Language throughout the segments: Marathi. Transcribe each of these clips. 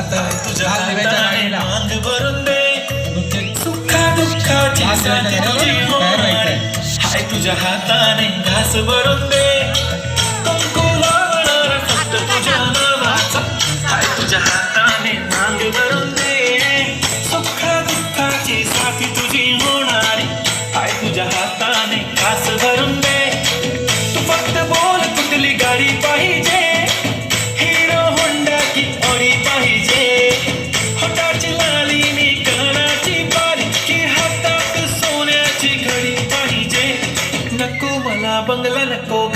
लाल दिव्याच्या गाडीला लाल दिव्याच्या. तयार राहायचंय. हाय तुझ्या हाताने घास भरून दे हाय तुझ्या हाताने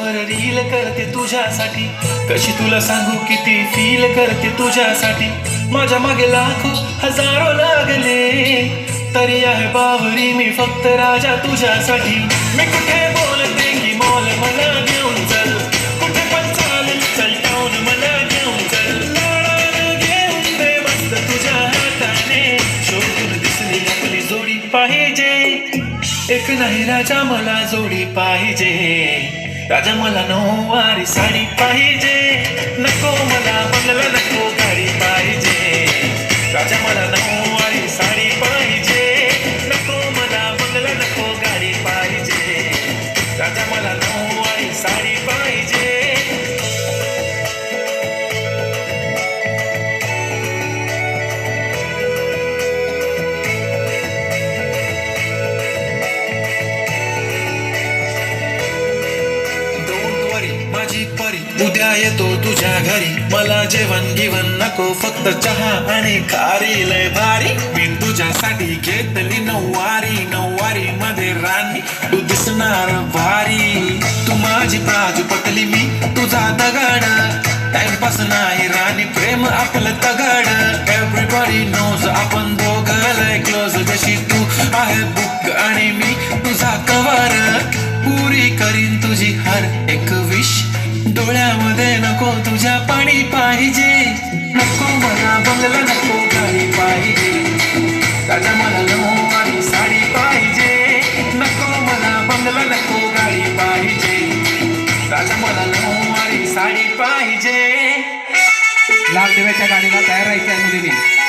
इन्स्टावर रील करते तुझ्यासाठी. कशी तुला सांगू किती फील करते तुझ्यासाठी. माझ्या मागे लाखो हजारो लागले. तरी आहे बावरी मी फक्त राजा तुझ्यासाठी. मी कुठे बोलते की मॉल मला घेऊन चल. कुठे पण चालेल चल टाऊन मला घेऊन चल. घेऊन दे मस्त तुझ्या हाताने. शोधून दिसली आपली जोडी पाहिजे. एक नाही राजा मला जोडी पाहिजे. राजा मला नऊवारी साडी पाहिजे. नको मला बंगला माझी परी. उद्या येतो तुझ्या घरी. मला जेवण गिवण नको फक्त चहा आणि खारी. लय भारी. मी तुझ्यासाठी घेतली नऊवारी. नऊवारी मध्ये राणी तू दिसणार भारी. तू माझी बाजू पटली मी. तुझा दगड. टाइमपास नाही राणी. प्रेम आपलं तगड. एव्हरीबॉडी नोज आपण दोघं क्लोज जशी तू आहे बुक आणि मी तुझा कवर पुरी करीन तुझी हर एक विश डोळ्यामध्ये नको तुझ्या पाणी पाहिजे. नको मला बंगला नको गाडी पाहिजे. दादा मला नऊवारी साडी पाहिजे. नको मला बंगला नको गाडी पाहिजे. दादा मला नऊवारी साडी पाहिजे. लाल दिव्याच्या गाडीला तयार राहायचं आहे मुलीने.